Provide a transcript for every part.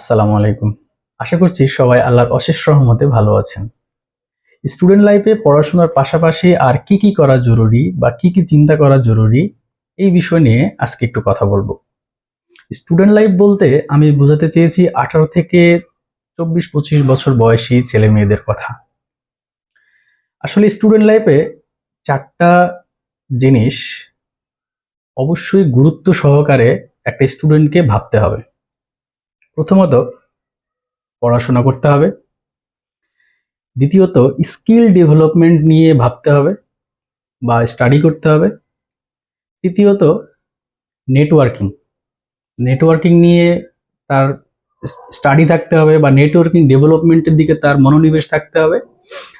আসসালামু আলাইকুম। আশা করছি সবাই আল্লাহর অশেষ রহমতে ভালো আছেন। স্টুডেন্ট লাইফে পড়াশোনার পাশাপাশি আর কি কি করা জরুরি বা কি কি চিন্তা করা জরুরি, এই বিষয় নিয়ে আজকে একটু কথা বলব। স্টুডেন্ট লাইফ বলতে আমি বোঝাতে চেয়েছি আঠারো থেকে চব্বিশ, পঁচিশ বছর বয়সী ছেলে মেয়েদের কথা। আসলে স্টুডেন্ট লাইফে চারটা জিনিস অবশ্যই গুরুত্ব সহকারে একটা স্টুডেন্টকে ভাবতে হবে। প্রথমত পড়াশোনা করতে হবে। দ্বিতীয়ত, স্কিল ডেভেলপমেন্ট নিয়ে ভাবতে হবে বা স্টাডি করতে হবে। তৃতীয়ত, নেটওয়ার্কিং। নেটওয়ার্কিং নিয়ে তার স্টাডি থাকতে হবে বা নেটওয়ার্কিং ডেভেলপমেন্টের দিকে তার মনোনিবেশ থাকতে হবে।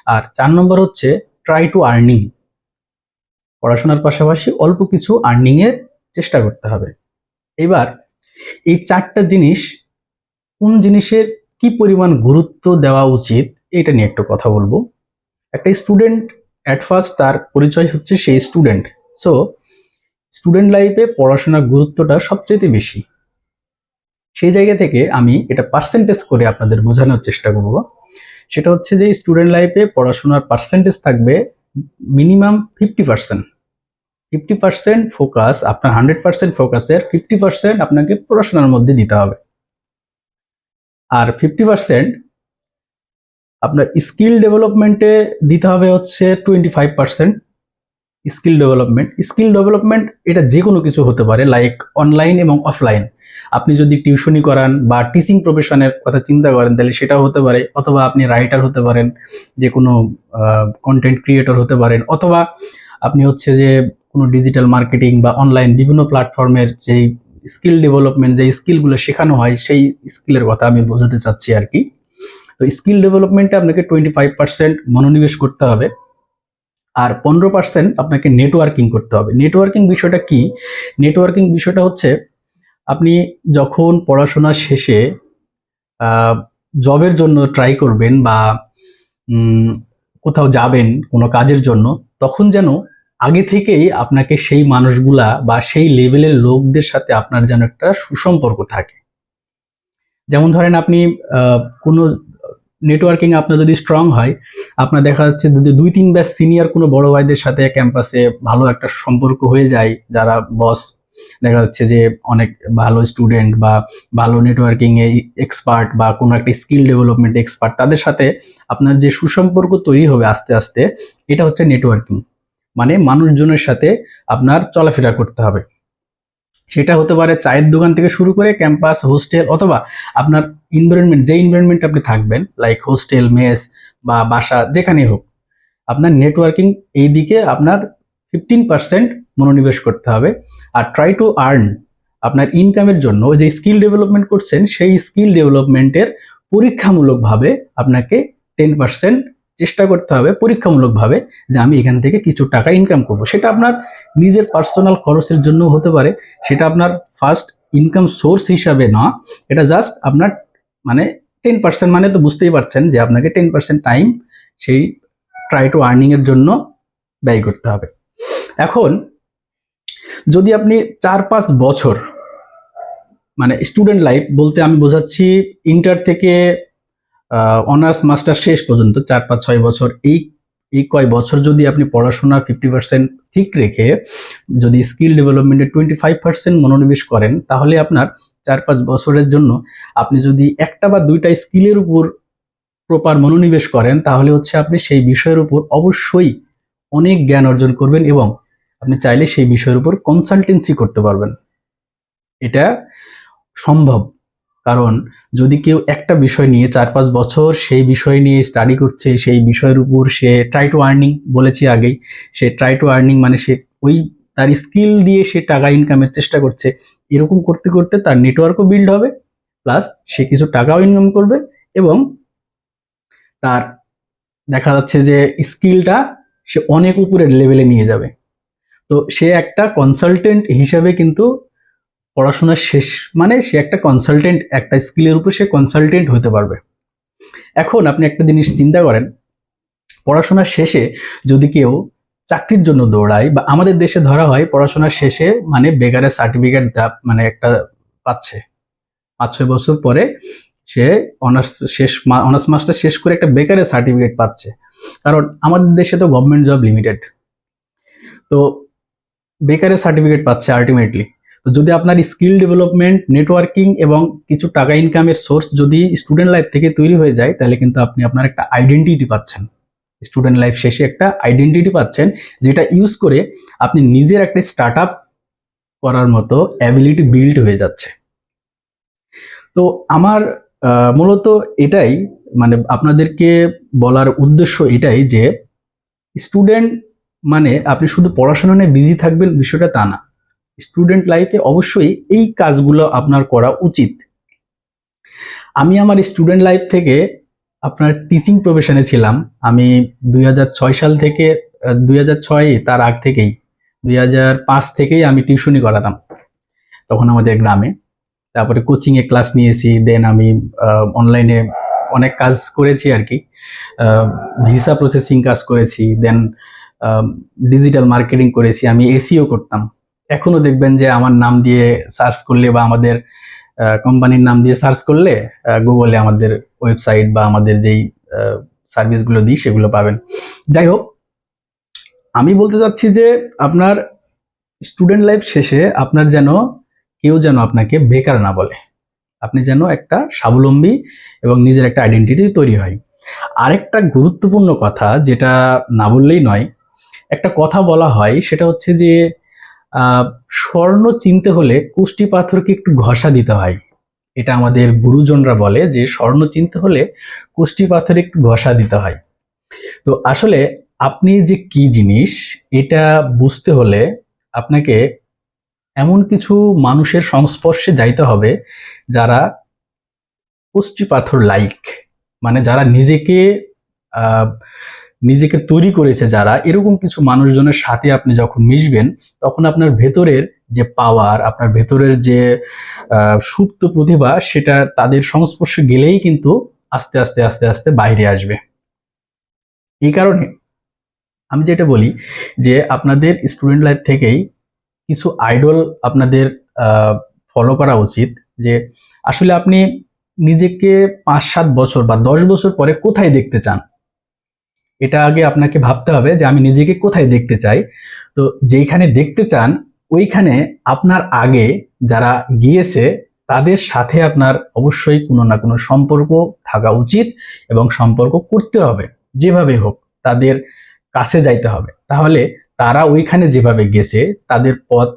আর চার নম্বর হচ্ছে ট্রাই টু আর্নিং পড়াশোনার পাশাপাশি অল্প কিছু আর্নিংয়ের চেষ্টা করতে হবে। এবার, এই চারটা জিনিস কোন জিনিসের কি পরিমাণ গুরুত্ব দেওয়া উচিত এটা নিয়ে একটু কথা বলব। একটা স্টুডেন্ট অ্যাট ফার্স্ট তার পরিচয় হচ্ছে সেই স্টুডেন্ট সো স্টুডেন্ট লাইফে পড়াশোনার গুরুত্বটা সবচেয়ে বেশি। সেই জায়গা থেকে আমি এটা পার্সেন্টেজ করে আপনাদের বোঝানোর চেষ্টা করব। সেটা হচ্ছে যে স্টুডেন্ট লাইফে পড়াশোনার পার্সেন্টেজ থাকবে minimum fifty percent fifty percent focus আপনার হান্ড্রেড পার্সেন্ট ফোকাসের ফিফটি পার্সেন্ট আপনাকে পড়াশোনার মধ্যে দিতে হবে। আর ফিফটি পার্সেন্ট আপনার স্কিল ডেভেলপমেন্টে দিতে হবে হচ্ছে twenty five percent skill development skill development এটা যে কোনো কিছু হতে পারে লাইক অনলাইন এবং অফলাইন আপনি যদি টিউশনি করান বা টিচিং প্রফেশনের কথা চিন্তা করেন, তাহলে সেটাও হতে পারে। অথবা আপনি রাইটার হতে পারেন যে কোনো কন্টেন্ট ক্রিয়েটর হতে পারেন। অথবা আপনি হচ্ছে যে কোনো ডিজিটাল মার্কেটিং বা অনলাইন বিভিন্ন প্ল্যাটফর্মের যেই স্কিল ডেভেলপমেন্ট যে স্কিলগুলো শেখানো হয়, সেই স্কিলের কথা আমি বোঝাতে চাচ্ছি আর কি। তো স্কিল ডেভেলপমেন্টে আপনাকে টোয়েন্টি ফাইভ পার্সেন্ট মনোনিবেশ করতে হবে আর পনেরো পার্সেন্ট আপনাকে নেটওয়ার্কিং করতে হবে। নেটওয়ার্কিং বিষয়টা কি? নেটওয়ার্কিং বিষয়টা হচ্ছে আপনি যখন পড়াশোনা শেষে জবের জন্য ট্রাই করবেন বা কোথাও যাবেন কোনো কাজের জন্য, তখন যেন আগে থেকেই আপনাকে সেই মানুষগুলা বা সেই লেভেলের লোকদের সাথে আপনার যেন একটা সুসম্পর্ক থাকে। যেমন ধরেন আপনি কোনো নেটওয়ার্কিং আপনার যদি স্ট্রং হয়, আপনার দেখা যাচ্ছে যদি দুই তিন ব্যাচ সিনিয়র কোনো বড় ভাইদের সাথে ক্যাম্পাসে ভালো একটা সম্পর্ক হয়ে যায়, যারা বস দেখা যাচ্ছে যে অনেক ভালো স্টুডেন্ট বা ভালো নেটওয়ার্কিং এ এক্সপার্ট বা কোনো একটা স্কিল ডেভেলপমেন্ট এক্সপার্ট তাদের সাথে আপনার যে সুসম্পর্ক তৈরি হবে আস্তে আস্তে, এটা হচ্ছে নেটওয়ার্কিং মানে মানুষজনের সাথে আপনার চলাফেরা করতে হবে। সেটা হতে পারে চায়ের দোকান থেকে শুরু করে ক্যাম্পাস, হোস্টেল অথবা আপনার এনভায়রনমেন্ট যে এনভায়রনমেন্ট আপনি থাকবেন লাইক হোস্টেল, মেস বা বাসা, যেখানেই হোক, আপনার নেটওয়ার্কিং এই দিকে আপনার ফিফটিন পার্সেন্ট মনোনিবেশ করতে হবে। আর ট্রাই টু আর্ন আপনার ইনকামের জন্য যে স্কিল ডেভেলপমেন্ট করছেন, সেই স্কিল ডেভেলপমেন্টের পরীক্ষামূলকভাবে আপনাকে টেন পার্সেন্ট চেষ্টা করতে হবে পরীক্ষামূলকভাবে যে আমি এখান থেকে কিছু টাকা ইনকাম করব। সেটা আপনার নিজের পার্সোনাল খরচের জন্য হতে পারে, সেটা আপনার ফার্স্ট ইনকাম সোর্স হিসাবে না, এটা জাস্ট আপনার মানে টেন পার্সেন্ট মানে তো বুঝতেই পারছেন যে আপনাকে টেন পার্সেন্ট টাইম সেই ট্রাই টু আর্নিং এর জন্য ব্যয় করতে হবে। এখন যদি আপনি চার পাঁচ বছর মানে স্টুডেন্ট লাইফ বলতে আমি বোঝাচ্ছি ইন্টার থেকে অনার্স মাস্টার শেষ পর্যন্ত চার পাঁচ ছয় বছর, এই এই কয় বছর যদি আপনি পড়াশোনা ফিফটি পার্সেন্ট ঠিক রেখে যদি স্কিল ডেভেলপমেন্টে টোয়েন্টি ফাইভ পার্সেন্ট মনোনিবেশ করেন, তাহলে আপনার চার পাঁচ বছরের জন্য আপনি যদি একটা বা দুইটা স্কিলের উপর প্রপার মনোনিবেশ করেন, তাহলে হচ্ছে আপনি সেই বিষয়ের উপর অবশ্যই অনেক জ্ঞান অর্জন করবেন এবং আপনি চাইলে সেই বিষয়ের উপর কনসালটেন্সি করতে পারবেন। এটা সম্ভব। কারণ যদি কেউ একটা বিষয় নিয়ে চার পাঁচ বছর সেই বিষয় নিয়ে স্টাডি করছে, সেই বিষয়ের উপর সে ট্রাই টু আর্নিং বলেছি আগেই, সে ট্রাই টু আর্নিং মানে সে ওই তার স্কিল দিয়ে সে টাকা ইনকামের চেষ্টা করছে, এরকম করতে করতে তার নেটওয়ার্কও বিল্ড হবে প্লাস সে কিছু টাকাও ইনকাম করবে এবং তার দেখা যাচ্ছে যে স্কিলটা সে অনেক উপরের লেভেলে নিয়ে যাবে। তো সে একটা কনসালটেন্ট হিসাবে কিন্তু পড়াশোনা শেষ মানে সে একটা কনসালটেন্ট একটা স্কিলের উপর সে কনসালটেন্ট হতে পারবে। এখন আপনি একটা জিনিস চিন্তা করেন পড়াশোনা শেষে যদি কেউ চাকরির জন্য দৌড়ায়, বা আমাদের দেশে ধরা হয় পড়াশোনা শেষে মানে বেকারের সার্টিফিকেট মানে একটা পাচ্ছে। পাঁচ ছয় বছর পরে সে অনার্স শেষ অনার্স মাস্টার শেষ করে একটা বেকারের সার্টিফিকেট পাচ্ছে। কারণ আমাদের দেশে তো গভর্নমেন্ট জব লিমিটেড তো বেকারের সার্টিফিকেট পাচ্ছে আলটিমেটলি তো যদি আপনার স্কিল ডেভেলপমেন্ট, নেটওয়ার্কিং এবং কিছু টাকা ইনকামের সোর্স যদি স্টুডেন্ট লাইফ থেকে তৈরি হয়ে যায়, তাহলে কিন্তু আপনি আপনার একটা আইডেন্টিটি পাচ্ছেন। স্টুডেন্ট লাইফ শেষে একটা আইডেন্টিটি পাচ্ছেন, যেটা ইউজ করে আপনি নিজের একটা স্টার্ট আপ করার মতো অ্যাবিলিটি বিল্ড হয়ে যাচ্ছে। তো আমার মূলত এটাই মানে আপনাদেরকে বলার উদ্দেশ্য এটাই যে স্টুডেন্ট মানে আপনি শুধু পড়াশোনা নিয়ে বিজি থাকবেন বিষয়টা তা না। স্টুডেন্ট লাইফে অবশ্যই এই কাজগুলো আপনার করা উচিত। আমি আমার স্টুডেন্ট লাইফ থেকে আপনার টিচিং প্রফেশনে ছিলাম। আমি দুই হাজার ছয় সাল থেকে দুই হাজার ছয় তার আগ থেকেই, দুই হাজার পাঁচ থেকেই আমি টিউশনি করাতাম তখন আমাদের গ্রামে। তারপরে কোচিংয়ে ক্লাস নিয়েছি দেন আমি অনলাইনে অনেক কাজ করেছি আর কি। ভিসা প্রসেসিং কাজ করেছি দেন ডিজিটাল মার্কেটিং করেছি, আমি এসিও করতাম। এখনও দেখবেন যে আমার নাম দিয়ে সার্চ করলে বা আমাদের কোম্পানির নাম দিয়ে সার্চ করলে গুগলে আমাদের ওয়েবসাইট বা আমাদের যেই সার্ভিসগুলো দিই সেগুলো পাবেন। যাই হোক, আমি বলতে চাচ্ছি যে আপনার স্টুডেন্ট লাইফ শেষে আপনার যেন কেউ যেন আপনাকে বেকার না বলে। আপনি যেন একটা স্বাবলম্বী এবং নিজের একটা আইডেন্টিটি তৈরি হয়। আরেকটা গুরুত্বপূর্ণ কথা যেটা না বললেই নয়, একটা কথা বলা হয় সেটা হচ্ছে যে স্বর্ণ চিনতে হলে কুষ্টি পাথরকে একটু ঘষা দিতে হয়। এটা আমাদের গুরুজনরা বলে যে, স্বর্ণ চিনতে হলে কুষ্টি পাথরে একটু ঘষা দিতে হয়। তো আসলে আপনি যে কি জিনিস, এটা বুঝতে হলে আপনাকে এমন কিছু মানুষের সংস্পর্শে যাইতে হবে যারা কুষ্টি পাথর লাইক মানে যারা নিজেকে নিজেকে তৈরি করেছে যারা, এরকম কিছু মানুষজনের সাথে আপনি যখন মিশবেন, তখন আপনার ভেতরের যে পাওয়ার আপনার ভেতরের যে সুপ্ত প্রতিভা, সেটা তাদের সংস্পর্শে গেলেই কিন্তু আস্তে আস্তে আস্তে আস্তে বাইরে আসবে। এই কারণে আমি যেটা বলি যে, আপনাদের স্টুডেন্ট লাইফ থেকেই কিছু আইডল আপনাদের ফলো করা উচিত যে, আসলে আপনি নিজেকে পাঁচ, সাত বছর বা দশ বছর পরে কোথায় দেখতে চান? এটা আগে আপনাকে ভাবতে হবে যে আমি নিজেকে কোথায় দেখতে চাই। তো যেইখানে দেখতে চান, ওইখানে আপনার আগে যারা গিয়েছে, তাদের সাথে আপনার অবশ্যই কোনো না কোনো সম্পর্ক থাকা উচিত এবং সম্পর্ক করতে হবে। যেভাবে হোক, তাদের কাছে যাইতে হবে। তাহলে তারা ওইখানে যেভাবে গেছে, তাদের পথ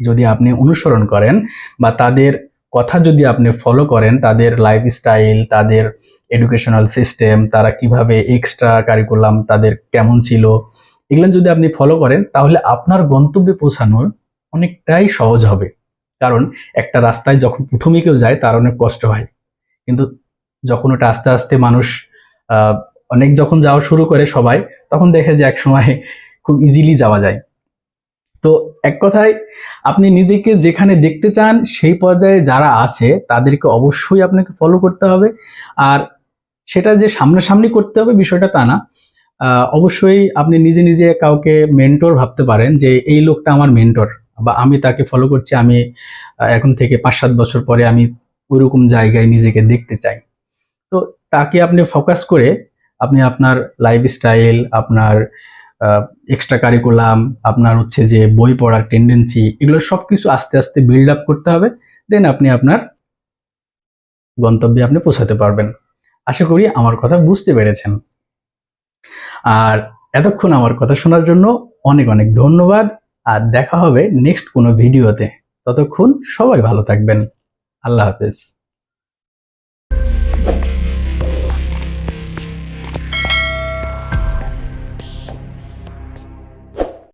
যদি আপনি অনুসরণ করেন বা তাদের কথা যদি আপনি ফলো করেন, তাদের লাইফস্টাইল তাদের এডুকেশনাল সিস্টেম তারা কীভাবে এক্সট্রা কারিকুলাম তাদের কেমন ছিল, এগুলো যদি আপনি ফলো করেন, তাহলে আপনার গন্তব্যে পৌঁছানোর অনেকটাই সহজ হবে। কারণ একটা রাস্তায় যখন প্রথমে কেউ যায়, তার অনেক কষ্ট হয়। কিন্তু যখন ওটা আস্তে আস্তে মানুষ অনেক যখন যাওয়া শুরু করে সবাই, তখন দেখে যে এক সময় খুব ইজিলি যাওয়া যায়। তো এক কথায়, আপনি নিজেকে যেখানে দেখতে চান, সেই পর্যায়ে যারা আছে, তাদেরকে অবশ্যই আপনাকে ফলো করতে হবে। আর সেটা যে সামনাসামনি করতে হবে, বিষয়টা তা না। অবশ্যই আপনি নিজে নিজে কাউকে মেন্টর ভাবতে পারেন যে, এই লোকটা আমার মেন্টর বা আমি তাকে ফলো করছি, আমি এখন থেকে পাঁচ সাত বছর পরে আমি ওইরকম জায়গায় নিজেকে দেখতে চাই। তো তাকে আপনি ফোকাস করে আপনি আপনার লাইফস্টাইল আপনার এক্সট্রা কারিকুলাম আপনার হচ্ছে যে বই পড়ার টেন্ডেন্সি এগুলো সব কিছু আস্তে আস্তে বিল্ড আপ করতে হবে দেন আপনি আপনার গন্তব্যে আপনি পৌঁছাতে পারবেন। আশা করি আমার কথা বুঝতে পেরেছেন। আর এতক্ষণ আমার কথা শোনার জন্য অনেক অনেক ধন্যবাদ, আর দেখা হবে নেক্সট কোনো ভিডিওতে ততক্ষণ সবাই ভালো থাকবেন। আল্লাহ হাফেজ।